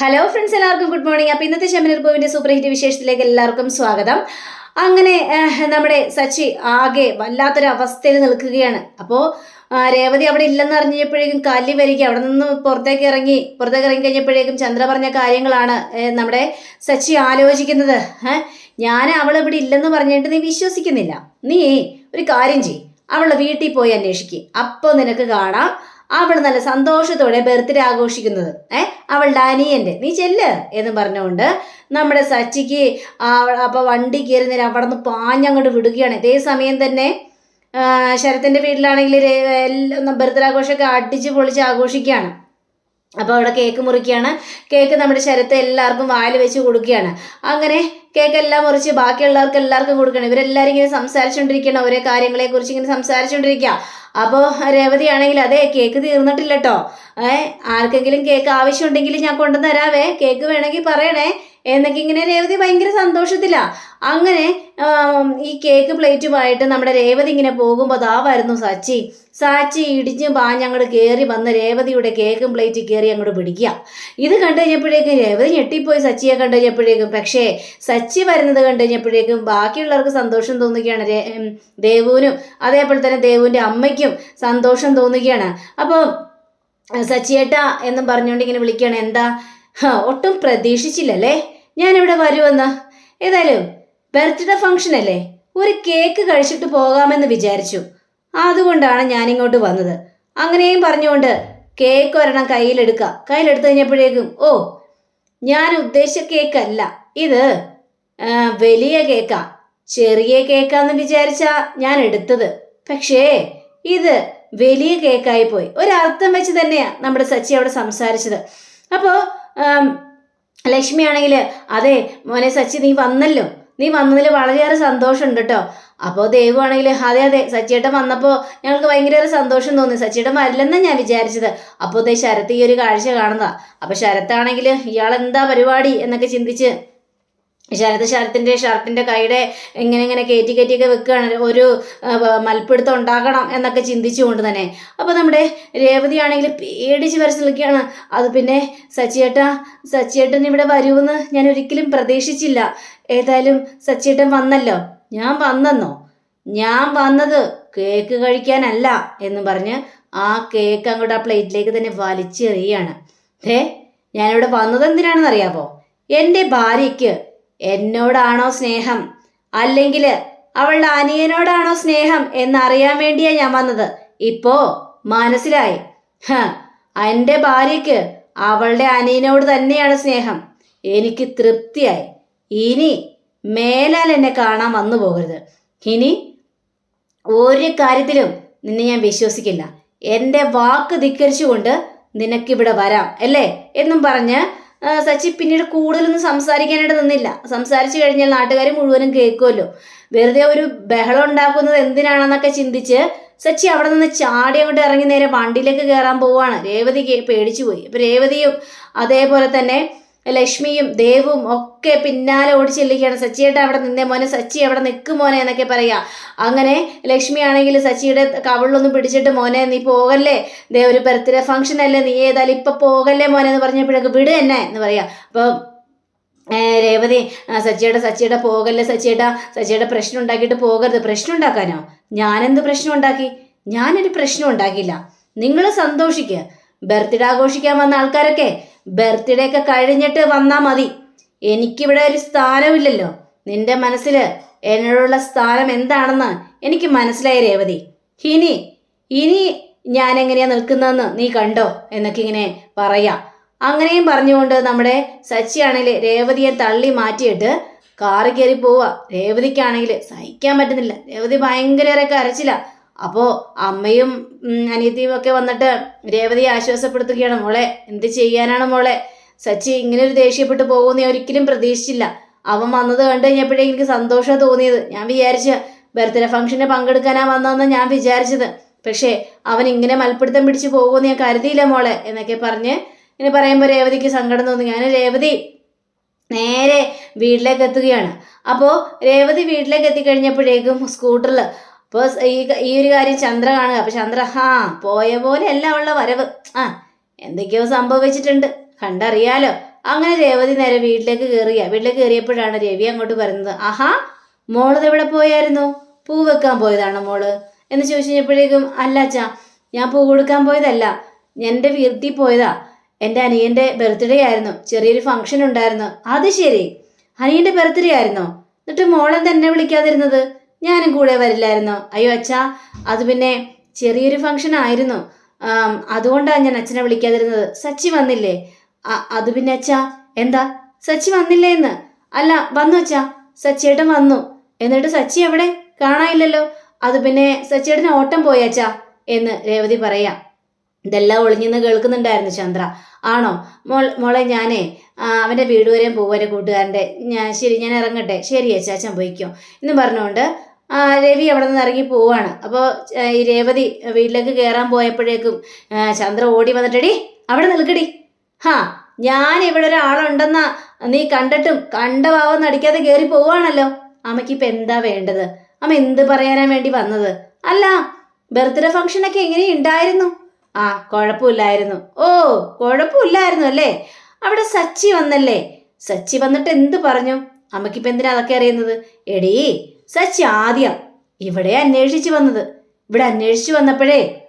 Hello friends എല്ലാവർക്കും good morning അപ്പോൾ ഇന്നത്തെ ശമനർ പൂവിന്റെ സൂപ്പർ ഹിറ്റ് വിശേഷത്തിലേക്ക് എല്ലാവർക്കും സ്വാഗതം. അങ്ങനെ നമ്മുടെ സച്ചി ആകെ വല്ലാത്തൊരു അവസ്ഥയിൽ നിൽക്കുകയാണ് അപ്പോൾ രേവതി അവിടെ ഇല്ലെന്ന് അറിഞ്ഞപ്പോഴേക്കും കല്ലി വരിക അവിടെ നിന്ന് പുറത്തേക്ക് ഇറങ്ങി പുറത്തേക്ക് ഇറങ്ങി കഴിഞ്ഞപ്പോഴേക്കും ചന്ദ്ര പറഞ്ഞ കാര്യങ്ങളാണ് നമ്മുടെ സച്ചി ആലോചിക്കുന്നത്. ഞാൻ അവൾ ഇവിടെ ഇല്ലെന്ന് പറഞ്ഞിട്ട് നീ വിശ്വസിക്കുന്നില്ല. നീ ഒരു കാര്യം ചെയ് അവളുടെ വീട്ടിൽ പോയി അന്വേഷിക്കുക അപ്പോൾ നിനക്ക് കാണാം. അവൾ നല്ല സന്തോഷത്തോടെ ബർത്ത്ഡേ ആഘോഷിക്കുന്നത്. ഏ? അവളുടെ ഡാനിയന്റെ നീ ചെല്ല് എന്ന് പറഞ്ഞുകൊണ്ട് നമ്മുടെ സച്ചിക്ക് അപ്പോൾ വണ്ടി കയറി നേരം അവിടെ നിന്ന് പാഞ്ഞങ്ങോട്ട് വിടുകയാണ്. ഇതേ സമയം തന്നെ ശരത്തിന്റെ വീട്ടിലാണെങ്കിൽ എല്ലാം ബർത്ത്ഡേ ആഘോഷമൊക്കെ അടിച്ച് പൊളിച്ച് ആഘോഷിക്കുകയാണ്. അപ്പോൾ അവിടെ കേക്ക് മുറിക്കുകയാണ്. കേക്ക് നമ്മുടെ ശരത്തെ എല്ലാവർക്കും വായിൽ വെച്ച് കൊടുക്കുകയാണ്. അങ്ങനെ കേക്ക് എല്ലാം മുറിച്ച് ബാക്കിയുള്ളവർക്ക് എല്ലാവർക്കും കൊടുക്കണം ഇവരെല്ലാവരും ഇങ്ങനെ സംസാരിച്ചുകൊണ്ടിരിക്കണം ഓരോ കാര്യങ്ങളെക്കുറിച്ച് ഇങ്ങനെ സംസാരിച്ചുകൊണ്ടിരിക്കുക. അപ്പോൾ രേവതി ആണെങ്കിൽ അതെ കേക്ക് തീർന്നിട്ടില്ല കേട്ടോ ഏഹ് ആർക്കെങ്കിലും കേക്ക് ആവശ്യമുണ്ടെങ്കിൽ ഞാൻ കൊണ്ടുവന്ന് തരാവേ. കേക്ക് വേണമെങ്കിൽ പറയണേ. എന്നൊക്കെ ഇങ്ങനെ രേവതി ഭയങ്കര സന്തോഷത്തിലാ. അങ്ങനെ ഈ കേക്ക് പ്ലേറ്റുമായിട്ട് നമ്മുടെ രേവതി ഇങ്ങനെ പോകുമ്പോൾ അതാ വരുന്നു സച്ചി. സാച്ചി ഇടിഞ്ഞ് പാഞ്ഞങ്ങോട്ട് കയറി വന്ന് രേവതിയുടെ കേക്കും പ്ലേറ്റ് കയറി അങ്ങോട്ട് പിടിക്കുക ഇത് കണ്ടു കഴിഞ്ഞപ്പോഴേക്കും രേവതി ഞെട്ടിപ്പോയി സച്ചിയെ കണ്ടു കഴിഞ്ഞപ്പോഴേക്കും. പക്ഷേ സച്ചി വരുന്നത് കണ്ടു കഴിഞ്ഞപ്പോഴേക്കും ബാക്കിയുള്ളവർക്ക് സന്തോഷം തോന്നുകയാണ് ദേവുവിനും. അതേപോലെ തന്നെ ദേവുവിന്റെ അമ്മയ്ക്കും സന്തോഷം തോന്നുകയാണ്. അപ്പോൾ സച്ചിയേട്ട എന്നും പറഞ്ഞുകൊണ്ട് ഇങ്ങനെ വിളിക്കുകയാണ് എന്താ? ഒട്ടും പ്രതീക്ഷിച്ചില്ലല്ലേ? ഞാനിവിടെ വരുമെന്ന് ഏതായാലും ബർത്ത്ഡേ ഫംഗ്ഷൻ അല്ലേ? ഒരു കേക്ക് കഴിച്ചിട്ട് പോകാമെന്ന് വിചാരിച്ചു. അതുകൊണ്ടാണ് ഞാനിങ്ങോട്ട് വന്നത്. അങ്ങനെയും പറഞ്ഞുകൊണ്ട് കേക്ക് ഒരെണ്ണം കയ്യിലെടുക്കുക കയ്യിലെടുത്ത് കഴിഞ്ഞപ്പോഴേക്കും ഓ ഞാൻ ഉദ്ദേശിച്ച കേക്കല്ല ഇത് വലിയ കേക്കാ ചെറിയ കേക്കാന്ന് വിചാരിച്ചാ ഞാൻ എടുത്തത്. പക്ഷേ ഇത് വലിയ കേക്കായി പോയി ഒരർത്ഥം വെച്ച് തന്നെയാ നമ്മുടെ സച്ചി അവിടെ സംസാരിച്ചത്. അപ്പോൾ ലക്ഷ്മി ആണെങ്കിൽ അതെ മോനെ സച്ചി നീ വന്നല്ലോ. നീ വന്നതിൽ വളരെയേറെ സന്തോഷമുണ്ട് കേട്ടോ അപ്പോൾ ദേവു ആണെങ്കിൽ അതെ അതെ സച്ചിയേട്ടൻ വന്നപ്പോൾ ഞങ്ങൾക്ക് ഭയങ്കര സന്തോഷം തോന്നി. സച്ചിയേട്ടൻ വരില്ലെന്നാണ് ഞാൻ വിചാരിച്ചത്. അപ്പോൾ ദേ ശരത്ത് ഈ ഒരു കാഴ്ച കാണുന്നതാണ് അപ്പോൾ ശരത്താണെങ്കിൽ ഇയാൾ എന്താ പരിപാടി? എന്നൊക്കെ ചിന്തിച്ച് ശരത് ശരത്തിന്റെ ഷർട്ടിന്റെ കൈയുടെ ഇങ്ങനെ ഇങ്ങനെ കയറ്റി കയറ്റിയൊക്കെ വെക്കുകയാണ് ഒരു മൽപ്പിടുത്തം ഉണ്ടാക്കണം എന്നൊക്കെ ചിന്തിച്ചുകൊണ്ട് തന്നെ. അപ്പോൾ നമ്മുടെ രേവതി ആണെങ്കിൽ പേടിച്ച് വരച്ച് നിൽക്കുകയാണ് അത് പിന്നെ സച്ചിയേട്ട സച്ചിയേട്ടൻ ഇവിടെ വരുമെന്ന് ഞാൻ ഒരിക്കലും പ്രതീക്ഷിച്ചില്ല. ഏതായാലും സച്ചിയേട്ടൻ വന്നല്ലോ. ഞാൻ വന്നെന്നോ? ഞാൻ വന്നത് കേക്ക് കഴിക്കാനല്ല എന്ന് പറഞ്ഞ് ആ കേക്ക് അങ്ങോട്ട് ആ പ്ലേറ്റിലേക്ക് തന്നെ വലിച്ചെറിയാണ് ഏ ഞാനിവിടെ വന്നത് എന്തിനാണെന്ന് അറിയാമോ എന്റെ ഭാര്യയ്ക്ക് എന്നോടാണോ സ്നേഹം? അല്ലെങ്കിൽ അവളുടെ അനിയനോടാണോ സ്നേഹം എന്നറിയാൻ വേണ്ടിയാ ഞാൻ വന്നത്. ഇപ്പോ മനസ്സിലായി. ഹ എന്റെ ഭാര്യയ്ക്ക് അവളുടെ അനിയനോട് തന്നെയാണ് സ്നേഹം. എനിക്ക് തൃപ്തിയായി. ഇനി മേലാൽ എന്നെ കാണാൻ വന്നു പോകരുത്. ഇനി ഒരു കാര്യത്തിലും നിന്നെ ഞാൻ വിശ്വസിക്കില്ല. എന്റെ വാക്ക് ധിക്കരിച്ചുകൊണ്ട് നിനക്കിവിടെ വരാം അല്ലേ? എന്നും പറഞ്ഞ് സച്ചി പിന്നീട് കൂടുതലൊന്നും സംസാരിക്കാനായിട്ട് നിന്നില്ല. സംസാരിച്ചു കഴിഞ്ഞാൽ നാട്ടുകാർ മുഴുവനും കേൾക്കുമല്ലോ വെറുതെ ഒരു ബഹളം ഉണ്ടാക്കുന്നത് എന്തിനാണെന്നൊക്കെ ചിന്തിച്ച് സച്ചി അവിടെ നിന്ന് ചാടി അങ്ങോട്ട് ഇറങ്ങി നേരെ വണ്ടിയിലേക്ക് കയറാൻ പോവാണ് രേവതി പേടിച്ചു പോയി അപ്പൊ രേവതിയും അതേപോലെ തന്നെ ലക്ഷ്മിയും ദേവും ഒക്കെ പിന്നാലെ ഓടി ചെല്ലിക്കുകയാണ് സച്ചിയേട്ട അവിടെ നിന്നേ. മോനെ സച്ചി അവിടെ നിൽക്കും മോനെ എന്നൊക്കെ പറയുക അങ്ങനെ ലക്ഷ്മി ആണെങ്കിൽ സച്ചിയുടെ കവിളിലൊന്നും പിടിച്ചിട്ട് മോനെ നീ പോകല്ലേ? ദേ ഒരു ബർത്ത്ഡേ ഫംഗ്ഷൻ അല്ലേ? നീ ഏതായാലും ഇപ്പം പോകല്ലേ മോനെ എന്ന് പറഞ്ഞപ്പോഴൊക്കെ വിട് എന്നെ എന്ന് പറയുക അപ്പം രേവതി സച്ചിയുടെ സച്ചിയുടെ പോകല്ലേ സച്ചിയേട്ട? സച്ചിയുടെ പ്രശ്നം ഉണ്ടാക്കിയിട്ട് പോകരുത്. പ്രശ്നം ഉണ്ടാക്കാനോ? ഞാനെന്ത് പ്രശ്നം ഉണ്ടാക്കി? ഞാനൊരു പ്രശ്നം ഉണ്ടാക്കിയില്ല. നിങ്ങൾ സന്തോഷിക്കുക ബർത്ത്ഡേ ആഘോഷിക്കാൻ വന്ന ആൾക്കാരൊക്കെ ബർത്ത്ഡേ ഒക്കെ കഴിഞ്ഞിട്ട് വന്നാൽ മതി. എനിക്കിവിടെ ഒരു സ്ഥാനമില്ലല്ലോ. നിന്റെ മനസ്സിൽ എന്നോടുള്ള സ്ഥാനം എന്താണെന്ന് എനിക്ക് മനസ്സിലായി രേവതി. ഇനി ഇനി ഞാൻ എങ്ങനെയാ നിൽക്കുന്നതെന്ന് നീ കണ്ടോ? എന്നൊക്കെ ഇങ്ങനെ പറയാം. അങ്ങനെയും പറഞ്ഞുകൊണ്ട് നമ്മുടെ സച്ചിയാണെങ്കിൽ രേവതിയെ തള്ളി മാറ്റിയിട്ട് കാറ് കയറി പോവുക രേവതിക്കാണെങ്കിൽ സഹിക്കാൻ പറ്റുന്നില്ല. രേവതി ഭയങ്കര കരച്ചില്ല അപ്പോൾ അമ്മയും അനിയത്തിയും ഒക്കെ വന്നിട്ട് രേവതിയെ ആശ്വാസപ്പെടുത്തുകയാണ്. മോളെ എന്ത് ചെയ്യാനാണ് മോളെ? സച്ചി ഇങ്ങനെ ഒരു ദേഷ്യപ്പെട്ട് പോകുമെന്ന് ഞാൻ ഒരിക്കലും പ്രതീക്ഷിച്ചില്ല. അവൻ വന്നത് കണ്ടു കഴിഞ്ഞപ്പോഴേ എനിക്ക് സന്തോഷം തോന്നിയത്. ഞാൻ വിചാരിച്ച ബർത്ത്ഡേ ഫംഗ്ഷന് പങ്കെടുക്കാനാ വന്നതെന്ന് ഞാൻ വിചാരിച്ചത്. പക്ഷേ അവൻ ഇങ്ങനെ മൽപ്പിടുത്തം പിടിച്ച് പോകുമെന്ന് ഞാൻ കരുതിയില്ല മോളെ എന്നൊക്കെ പറഞ്ഞ് ഇങ്ങനെ പറയുമ്പോൾ രേവതിക്ക് സങ്കടം തോന്നി. ഞാൻ രേവതി നേരെ വീട്ടിലേക്ക് എത്തുകയാണ്. അപ്പോൾ രേവതി വീട്ടിലേക്ക് എത്തിക്കഴിഞ്ഞപ്പോഴേക്കും സ്കൂട്ടറിൽ അപ്പോൾ ഈ ഈ ഒരു കാര്യം ചന്ദ്ര കാണുക. അപ്പോൾ ചന്ദ്ര ഹാ പോയ പോലെ അല്ല ഉള്ള വരവ്. ആ എന്തൊക്കെയോ സംഭവിച്ചിട്ടുണ്ട്. കണ്ടറിയാലോ. അങ്ങനെ രേവതി നേരെ വീട്ടിലേക്ക് കയറിയ വീട്ടിലേക്ക് കയറിയപ്പോഴാണ് രവി അങ്ങോട്ട് പറയുന്നത് ആഹാ മോളത് എവിടെ പോയായിരുന്നു? പൂ വെക്കാൻ പോയതാണോ മോൾ? എന്ന് ചോദിച്ചു കഴിഞ്ഞപ്പോഴേക്കും അല്ല അച്ഛാ ഞാൻ പൂ കൊടുക്കാൻ പോയതല്ല. എന്റെ വീട്ടിൽ പോയതാ. എന്റെ അനിയന്റെ ബർത്ത്ഡേ ആയിരുന്നു. ചെറിയൊരു ഫംഗ്ഷൻ ഉണ്ടായിരുന്നു. അത് ശരി. അനിയന്റെ ബർത്ത്ഡേ ആയിരുന്നോ? എന്നിട്ട് മോളെന്താ എന്നെ വിളിക്കാതിരുന്നത്? ഞാനും കൂടെ വരില്ലായിരുന്നോ. അയ്യോ അച്ഛാ അത് പിന്നെ ചെറിയൊരു ഫംഗ്ഷൻ ആയിരുന്നു. അതുകൊണ്ടാണ് ഞാൻ അച്ഛനെ വിളിക്കാതിരുന്നത്. സച്ചി വന്നില്ലേ? അത് പിന്നെ അച്ഛാ എന്താ? സച്ചി വന്നില്ലേ എന്ന് അല്ല വന്നു അച്ഛാ. സച്ചിയേട്ടൻ വന്നു. എന്നിട്ട് സച്ചി എവിടെ? കാണാനില്ലല്ലോ. അത് പിന്നെ സച്ചിയേട്ടന് ഓട്ടം പോയച്ചാ എന്ന് രേവതി പറയാ. ഇതെല്ലാം ഒളിഞ്ഞെന്ന് കേൾക്കുന്നുണ്ടായിരുന്നു ചന്ദ്ര. ആണോ? മോൾ മോളെ ഞാനേ അവന്റെ വീട് വരെയും പോവാരെ കൂട്ടുകാരന്റെ. ഞാൻ ശരി ഞാൻ ഇറങ്ങട്ടെ. ശരി അച്ചാച്ചൻ പോയിക്കോ. എന്ന് പറഞ്ഞുകൊണ്ട് രവി അവിടെ നിന്ന് ഇറങ്ങി പോവാണ്. അപ്പോൾ ഈ രേവതി വീട്ടിലേക്ക് കയറാൻ പോയപ്പോഴേക്കും ചന്ദ്ര ഓടി വന്നിട്ടടി അവിടെ നിൽക്കടി. ഹാ ഞാൻ ഇവിടെ ഒരാളുണ്ടെന്നാ നീ കണ്ടിട്ടും കണ്ട ഭാവം നടിക്കാതെ കയറി പോവാണല്ലോ. അമ്മയ്ക്ക് ഇപ്പം എന്താ വേണ്ടത്? അമ്മ എന്ത് പറയാനാ വേണ്ടി വന്നത്? അല്ല ബർത്ത്ഡേ ഫംഗ്ഷനൊക്കെ എങ്ങനെ ഉണ്ടായിരുന്നു ആ കുഴപ്പമില്ലായിരുന്നു. ഓ കുഴപ്പമില്ലായിരുന്നു അല്ലേ? അവിടെ സച്ചി വന്നല്ലേ? സച്ചി വന്നിട്ട് എന്ത് പറഞ്ഞു? അമ്മയ്ക്കിപ്പം എന്തിനാ അതൊക്കെ അറിയുന്നത്? എടീ സച്ചി ഇവിടെ അന്വേഷിച്ചു വന്നത്. ഇവിടെ അന്വേഷിച്ചു വന്നപ്പോഴേ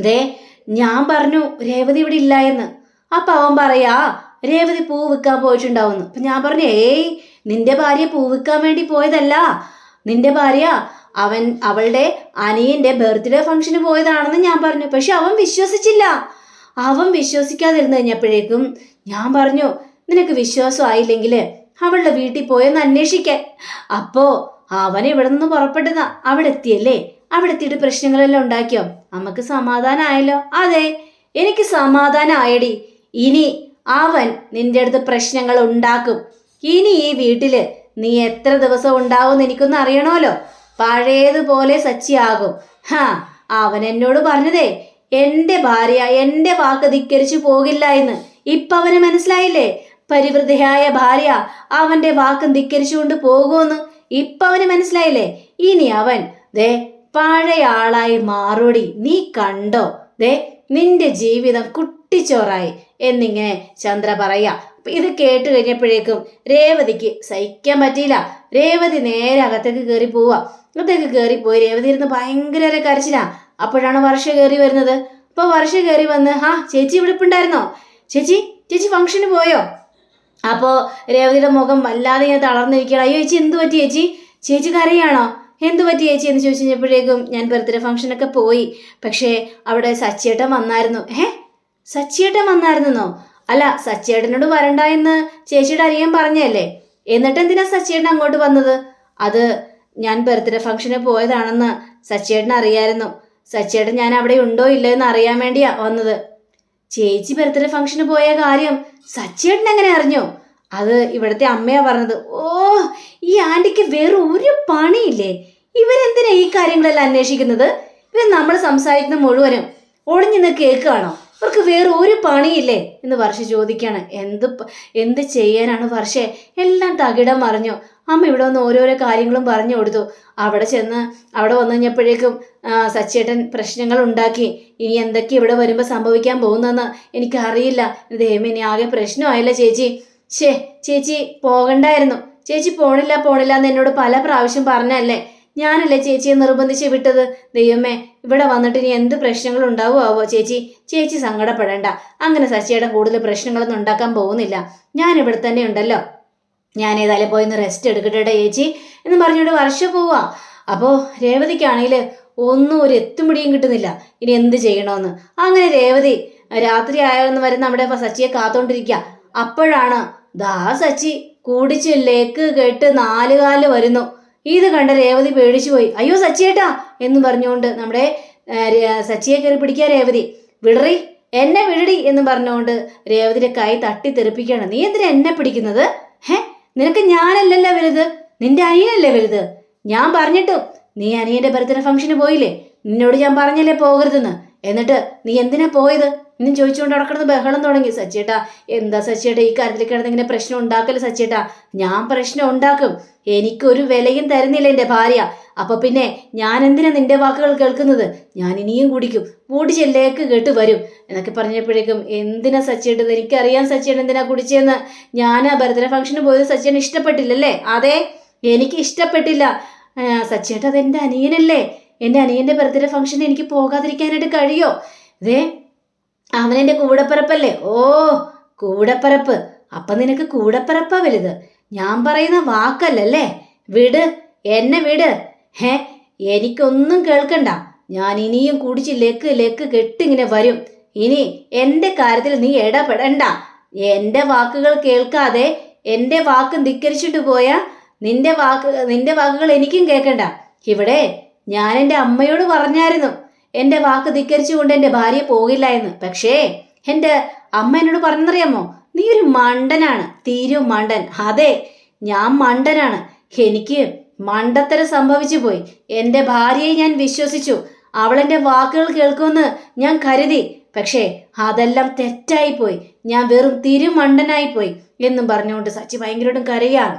ദേ ഞാൻ പറഞ്ഞു രേവതി ഇവിടെ ഇല്ല എന്ന്. അപ്പൊ അവൻ പറയാ രേവതി പൂ വിൽക്കാൻ പോയിട്ടുണ്ടാവുന്നു. അപ്പൊ ഞാൻ പറഞ്ഞു ഏയ് നിന്റെ ഭാര്യ പൂ വിൽക്കാൻ വേണ്ടി പോയതല്ല. നിന്റെ ഭാര്യ അവൻ അവളുടെ അനിയന്റെ ബർത്ത്ഡേ ഫംഗ്ഷന് പോയതാണെന്ന് ഞാൻ പറഞ്ഞു. പക്ഷെ അവൻ വിശ്വസിച്ചില്ല. അവൻ വിശ്വസിക്കാതിരുന്നു കഴിഞ്ഞപ്പോഴേക്കും ഞാൻ പറഞ്ഞു നിനക്ക് വിശ്വാസം ആയില്ലെങ്കിൽ അവളുടെ വീട്ടിൽ പോയെന്ന് അന്വേഷിക്കാൻ അപ്പോ അവൻ ഇവിടെ നിന്ന് പുറപ്പെട്ടതാ. അവിടെ എത്തിയല്ലേ അവിടെ എത്തിയിട്ട് പ്രശ്നങ്ങളെല്ലാം ഉണ്ടാക്കിയോ? നമുക്ക് സമാധാനമായല്ലോ അതെ എനിക്ക് സമാധാനമായടി ഇനി അവൻ നിന്റെ അടുത്ത് പ്രശ്നങ്ങൾ ഉണ്ടാക്കും. ഇനി ഈ വീട്ടിൽ നീ എത്ര ദിവസം ഉണ്ടാവും എനിക്കൊന്ന് അറിയണമല്ലോ. പഴയതുപോലെ സച്ചിയാകും. ഹാ അവൻ എന്നോട് പറഞ്ഞതേ എന്റെ ഭാര്യ എന്റെ വാക്ക് ധിക്കരിച്ചു പോകില്ല എന്ന്. ഇപ്പൊ അവന് മനസ്സിലായില്ലേ? പരിവൃതിയായ ഭാര്യ അവന്റെ വാക്കും ധിക്കരിച്ചുകൊണ്ട് പോകുമെന്ന്. ഇപ്പൊ അവന് മനസ്സിലായില്ലേ? ഇനി അവൻ ദേ പഴയ ആളായി മാറൂടി. നീ കണ്ടോ? ദേ നിന്റെ ജീവിതം കുട്ടിച്ചോറായി എന്നിങ്ങനെ ചന്ദ്ര പറയാ. ഇത് കേട്ട് കഴിഞ്ഞപ്പോഴേക്കും രേവതിക്ക് സഹിക്കാൻ പറ്റിയില്ല. രേവതി നേരെ അകത്തേക്ക് കയറി പോവാ. അകത്തേക്ക് കയറി പോയി രേവതി ഇരുന്ന് ഭയങ്കര കരച്ചിലാ. അപ്പോഴാണ് വർഷ കയറി വരുന്നത്. അപ്പൊ വർഷ കയറി വന്ന് ഹാ ചേച്ചി ഇവിടെ ഉണ്ടായിരുന്നോ ചേച്ചി ചേച്ചി ഫംഗ്ഷന് പോയോ? അപ്പോൾ രേവതിയുടെ മുഖം വല്ലാതെ ഇങ്ങനെ തളർന്നിരിക്കുകയാണ്. അയ്യോ ചേച്ചി എന്ത് പറ്റി ചേച്ചി? ചേച്ചി കരയാണോ? എന്ത് പറ്റി ചേച്ചി എന്ന് ചോദിച്ചു കഴിഞ്ഞപ്പോഴേക്കും ഞാൻ ബർത്ത്ഡേ ഫംഗ്ഷനൊക്കെ പോയി. പക്ഷേ അവിടെ സച്ചിയേട്ടൻ വന്നായിരുന്നു. ഏ? സച്ചിയേട്ടൻ വന്നായിരുന്നോ? അല്ല സച്ചിയേട്ടനോട് വരണ്ട എന്ന് ചേച്ചിയുടെ അനിയൻ പറഞ്ഞല്ലേ? എന്നിട്ട് എന്തിനാ സച്ചിയേട്ടൻ അങ്ങോട്ട് വന്നത്? അത് ഞാൻ ബർത്ത്ഡേ ഫംഗ്ഷന് പോയതാണെന്ന് സച്ചിയേട്ടൻ അറിയായിരുന്നു. സച്ചിയേട്ടൻ ഞാൻ അവിടെ ഉണ്ടോ ഇല്ലയോ എന്ന് അറിയാൻ വേണ്ടിയാ വന്നത്. ചേച്ചി ബർത്ത്ഡേ ഫംഗ്ഷന് പോയ കാര്യം സച്ചേട്ടൻ എങ്ങനെ അറിഞ്ഞോ? അത് ഇവിടുത്തെ അമ്മയാ പറഞ്ഞത്. ഓ ഈ ആന്റിക്ക് വേറെ ഒരു പണിയില്ലേ? ഇവരെന്തിനാ ഈ കാര്യങ്ങളെല്ലാം അന്വേഷിക്കുന്നത്? ഇവർ നമ്മൾ സംസാരിക്കുന്ന മുഴുവനും ഒളിഞ്ഞു നിന്ന് കേൾക്കുകയാണോ? ഇവർക്ക് വേറെ ഒരു പണിയില്ലേ? എന്ന് വർഷ ചോദിക്കാണ് എന്ത് എന്ത് ചെയ്യാനാണ് വർഷേ? എല്ലാം തകിടം മറിഞ്ഞു. അമ്മ ഇവിടെ വന്ന് ഓരോരോ കാര്യങ്ങളും പറഞ്ഞു കൊടുത്തു. അവിടെ ചെന്ന് അവിടെ വന്നു കഴിഞ്ഞപ്പോഴേക്കും സച്ചേട്ടൻ പ്രശ്നങ്ങൾ ഉണ്ടാക്കി. ഇനി എന്തൊക്കെ ഇവിടെ വരുമ്പോൾ സംഭവിക്കാൻ പോകുന്നതെന്ന് എനിക്കറിയില്ല. ദൈവം ഇനി ആകെ പ്രശ്നമായില്ല ചേച്ചി. ഷേ ചേച്ചി പോകണ്ടായിരുന്നു. ചേച്ചി പോണില്ല പോണില്ല എന്ന് എന്നോട് പല പ്രാവശ്യം പറഞ്ഞല്ലേ. ഞാനല്ലേ ചേച്ചിയെ നിർബന്ധിച്ച് വിട്ടത്? ദൈവമേ ഇവിടെ വന്നിട്ട് ഇനി എന്ത് പ്രശ്നങ്ങൾ ഉണ്ടാവുമാവോ ചേച്ചി? ചേച്ചി സങ്കടപ്പെടേണ്ട. അങ്ങനെ സച്ചിയുടെ കൂടുതൽ പ്രശ്നങ്ങളൊന്നും ഉണ്ടാക്കാൻ പോകുന്നില്ല. ഞാൻ ഇവിടെ തന്നെ ഉണ്ടല്ലോ. ഞാൻ ഏതായാലും പോയി ഒന്ന് റെസ്റ്റ് എടുക്കട്ടെ ചേച്ചി എന്ന് പറഞ്ഞുകൊണ്ട് വർഷം പോവാ. അപ്പോൾ രേവതിക്കാണെങ്കിൽ ഒന്നും ഒരു എത്തും പിടിയും കിട്ടുന്നില്ല. ഇനി എന്ത് ചെയ്യണമെന്ന് അങ്ങനെ രേവതി രാത്രി ആയെന്ന് വരെ നമ്മുടെ സച്ചിയെ കാത്തോണ്ടിരിക്കുക അപ്പോഴാണ് ദാ സച്ചി കൂടിച്ച് ലേക്ക് കേട്ട് നാല് കാൽ വരുന്നു. ഇത് കണ്ട രേവതി പേടിച്ചു പോയി. അയ്യോ സച്ചിയേട്ടാ എന്ന് പറഞ്ഞുകൊണ്ട് നമ്മുടെ സച്ചിയെ കയറി പിടിക്കുക രേവതി. വിടറി എന്നെ വിടടി എന്ന് പറഞ്ഞുകൊണ്ട് രേവതിയുടെ കൈ തട്ടി തെറിപ്പിക്കുകയാണ് നീ എന്തിനാ എന്നെ പിടിക്കുന്നത്? ഹേ നിനക്ക് ഞാനല്ലല്ലോ വലുത്. നിന്റെ അനിയനല്ലേ വലുത്. ഞാൻ പറഞ്ഞിട്ടും നീ അനിയന്റെ ബർത്ത്ഡേ ഫംഗ്ഷന് പോയില്ലേ? നിന്നോട് ഞാൻ പറഞ്ഞല്ലേ പോകരുതെന്ന്. എന്നിട്ട് നീ എന്തിനാ പോയത്? ഇന്നും ചോദിച്ചുകൊണ്ട് അവിടെ കിടന്ന് ബഹളം തുടങ്ങി. സച്ചേട്ടാ എന്താ സച്ചേട്ടാ ഈ കാര്യത്തിൽ കിടന്ന് പ്രശ്നം ഉണ്ടാക്കൽ സച്ചേട്ടാ ഞാൻ പ്രശ്നം ഉണ്ടാക്കും. എനിക്കൊരു വിലയും തരുന്നില്ല എന്റെ ഭാര്യ. അപ്പൊ പിന്നെ ഞാൻ എന്തിനാ നിന്റെ വാക്കുകൾ കേൾക്കുന്നത്? ഞാൻ ഇനിയും കുടിക്കും. കൂടി ചെല്ലേക്ക് കേട്ട് വരും. എന്നൊക്കെ പറഞ്ഞപ്പോഴേക്കും എന്തിനാ സച്ചേട്ടത് എനിക്കറിയാം സച്ചേട്ടൻ എന്തിനാ കുടിച്ചതെന്ന് ഞാൻ ആ ബർത്ത്ഡേ ഫംഗ്ഷന് പോയത് സച്ചേട്ടൻ ഇഷ്ടപ്പെട്ടില്ലല്ലേ? അതെ എനിക്ക് ഇഷ്ടപ്പെട്ടില്ല. ആ, സച്ചേട്ടാ അത് എന്റെ അനിയനല്ലേ? എന്റെ അനിയന്റെ ബർത്ത്ഡേ ഫംഗ്ഷന് എനിക്ക് പോകാതിരിക്കാനായിട്ട് കഴിയോ? ദേ അവനെന്റെ കൂടപ്പിറപ്പല്ലേ? ഓ കൂടപ്പിറപ്പ്. അപ്പൊ നിനക്ക് കൂടപ്പിറപ്പാ വലുത്. ഞാൻ പറയുന്ന വാക്കല്ലല്ലേ? വിട് എന്നെ വിട്. ഹേ എനിക്കൊന്നും കേൾക്കണ്ട. ഞാൻ ഇനിയും കുടിച്ച് ലെക്ക് ലെക്ക് കെട്ടിങ്ങനെ വരും. ഇനി എന്റെ കാര്യത്തിൽ നീ ഇടപെടണ്ട. എന്റെ വാക്കുകൾ കേൾക്കാതെ എന്റെ വാക്ക് ധിക്കരിച്ചിട്ട് പോയാ നിന്റെ വാക്ക് നിന്റെ വാക്കുകൾ എനിക്കും കേൾക്കണ്ട. ഇവിടെ ഞാൻ എന്റെ അമ്മയോട് പറഞ്ഞായിരുന്നു. എന്റെ വാക്ക് ധിക്കരിച്ചുകൊണ്ട് എന്റെ ഭാര്യ പോകില്ല എന്ന്. പക്ഷേ എന്റെ അമ്മ എന്നോട് പറഞ്ഞറിയാമോ നീ ഒരു മണ്ടനാണ്. തീരും മണ്ടൻ. അതെ ഞാൻ മണ്ടനാണ്. എനിക്ക് മണ്ടത്തരം സംഭവിച്ചു പോയി. എന്റെ ഭാര്യയെ ഞാൻ വിശ്വസിച്ചു. അവൾ എന്റെ വാക്കുകൾ കേൾക്കുമെന്ന് ഞാൻ കരുതി. പക്ഷേ അതെല്ലാം തെറ്റായിപ്പോയി. ഞാൻ വെറും തിരുമണ്ടനായിപ്പോയി എന്നും പറഞ്ഞുകൊണ്ട് സച്ചി ഭയങ്കരമായിട്ടും കരയാണ്.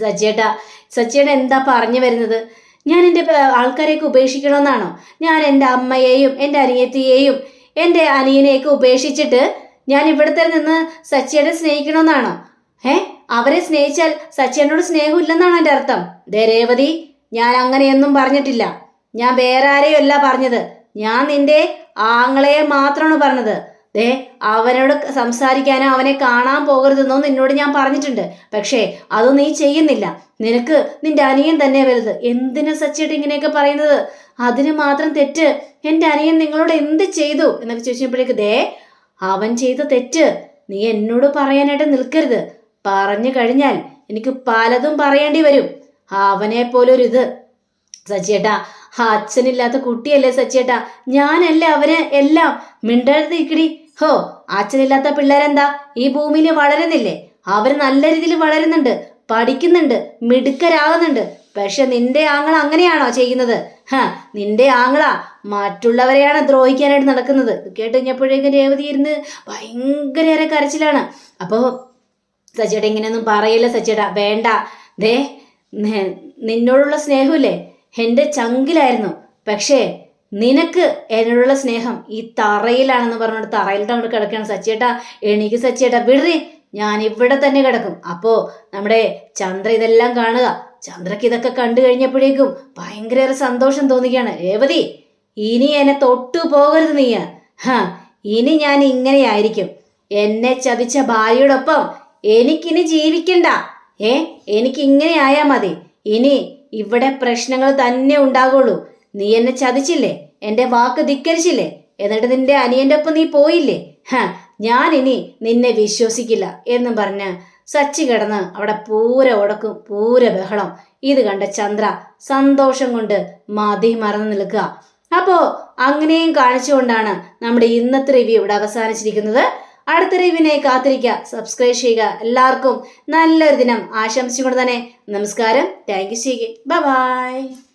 സച്ചിയേട്ടാ സച്ചിയേട്ട എന്താ പറഞ്ഞു വരുന്നത്? ഞാൻ എന്റെ ആൾക്കാരെയൊക്കെ ഉപേക്ഷിക്കണമെന്നാണോ? ഞാൻ എന്റെ അമ്മയെയും എന്റെ അനിയത്തിയെയും എന്റെ അനിയനെയൊക്കെ ഉപേക്ഷിച്ചിട്ട് ഞാൻ ഇവിടുത്തെ നിന്ന് സച്ചിയുടെ സ്നേഹിക്കണമെന്നാണോ? ഏ അവരെ സ്നേഹിച്ചാൽ സച്ചിയേട്ടനോട് സ്നേഹമില്ലെന്നാണ് എന്റെ അർത്ഥം? ദേ രേവതി ഞാൻ അങ്ങനെയൊന്നും പറഞ്ഞിട്ടില്ല. ഞാൻ വേറെ ആരെയും അല്ല പറഞ്ഞത്. ഞാൻ നിന്റെ ആങ്ങളെ മാത്രമാണ് പറഞ്ഞത്. ദേ അവനോട് സംസാരിക്കാനോ അവനെ കാണാൻ പോകരുതെന്നോ നിന്നോട് ഞാൻ പറഞ്ഞിട്ടുണ്ട്. പക്ഷേ അത് നീ ചെയ്യുന്നില്ല. നിനക്ക് നിന്റെ അനിയൻ തന്നെ വലുത്. എന്തിനാ സച്ചിട്ട് ഇങ്ങനെയൊക്കെ പറയുന്നത്? അതിന് മാത്രം തെറ്റ്. എന്റെ അനിയൻ നിങ്ങളോട് എന്ത് ചെയ്തു? എന്നൊക്കെ ചോദിച്ചപ്പോഴേക്ക് ദേ അവൻ ചെയ്ത തെറ്റ്. നീ എന്നോട് പറയാനായിട്ട് നിൽക്കരുത്. പറഞ്ഞു കഴിഞ്ഞാൽ എനിക്ക് പലതും പറയേണ്ടി വരും. അവനെ പോലൊരിത് സച്ചിയേട്ടാ അച്ഛനില്ലാത്ത കുട്ടിയല്ലേ സച്ചിയേട്ടാ. ഞാനല്ലേ അവന് എല്ലാം മിണ്ടരുത് ഇക്കിടി ഹോ അച്ഛനില്ലാത്ത പിള്ളേരെന്താ? ഈ ഭൂമിയിൽ വളരുന്നില്ലേ? അവർ നല്ല രീതിയിൽ വളരുന്നുണ്ട് പഠിക്കുന്നുണ്ട് മിടുക്കരാകുന്നുണ്ട്. പക്ഷെ നിന്റെ ആങ്ങള അങ്ങനെയാണോ ചെയ്യുന്നത്? ഹ നിന്റെ ആങ്ങള മറ്റുള്ളവരെയാണ് ദ്രോഹിക്കാനായിട്ട് നടക്കുന്നത്. കേട്ട് കഴിഞ്ഞപ്പോഴേക്കും രേവതി ഇരുന്ന് ഭയങ്കരേറെ കരച്ചിലാണ്. അപ്പോൾ സച്ചേട്ടാ ഇങ്ങനെയൊന്നും പറയില്ല സച്ചേട്ടാ വേണ്ട. ദേ നിന്നോടുള്ള സ്നേഹമില്ലേ? എന്റെ ചങ്കിലായിരുന്നു. പക്ഷേ നിനക്ക് എന്നോടുള്ള സ്നേഹം ഈ തറയിലാണെന്ന് പറഞ്ഞിട്ട് തറയിലിട്ട് അങ്ങോട്ട് കിടക്കുകയാണ് സച്ചേട്ടാ എനിക്ക് സച്ചേട്ടാ വിടറി ഞാൻ ഇവിടെ തന്നെ കിടക്കും. അപ്പോ നമ്മുടെ ചന്ദ്ര ഇതെല്ലാം കാണുക. ചന്ദ്രക്ക് ഇതൊക്കെ കണ്ടു കഴിഞ്ഞപ്പോഴേക്കും ഭയങ്കര സന്തോഷം തോന്നുകയാണ് രേവതി ഇനി എന്നെ തൊട്ടു പോകരുത് നീ. ഹാ ഇനി ഞാൻ ഇങ്ങനെയായിരിക്കും. എന്നെ ചതിച്ച ഭാര്യയോടൊപ്പം എനിക്കിനി ജീവിക്കണ്ട. ഏ എനിക്ക് ഇങ്ങനെ ആയാ മതി. ഇനി ഇവിടെ പ്രശ്നങ്ങൾ തന്നെ ഉണ്ടാകുള്ളൂ നീ എന്നെ ചതിച്ചില്ലേ? എന്റെ വാക്ക് ധിക്കരിച്ചില്ലേ? എന്നിട്ട് നിന്റെ അനിയന്റെ ഒപ്പം നീ പോയില്ലേ? ഞാൻ ഇനി നിന്നെ വിശ്വസിക്കില്ല എന്ന് പറഞ്ഞ് സച്ചി കിടന്ന് അവിടെ പൂര ഉടക്കും പൂര ബഹളം. ഇത് കണ്ട ചന്ദ്ര സന്തോഷം കൊണ്ട് മതി മറന്നു നിൽക്കുക. അപ്പോ അങ്ങനെയും കാണിച്ചുകൊണ്ടാണ് നമ്മുടെ ഇന്നത്തെ റിവ്യൂ ഇവിടെ അവസാനിച്ചിരിക്കുന്നത്. അടുത്ത റിവ്യൂവിനെ കാത്തിരിക്കുക. സബ്സ്ക്രൈബ് ചെയ്യുക. എല്ലാവർക്കും നല്ലൊരു ദിനം ആശംസിച്ചുകൊണ്ട് തന്നെ നമസ്കാരം. Thank you bye bye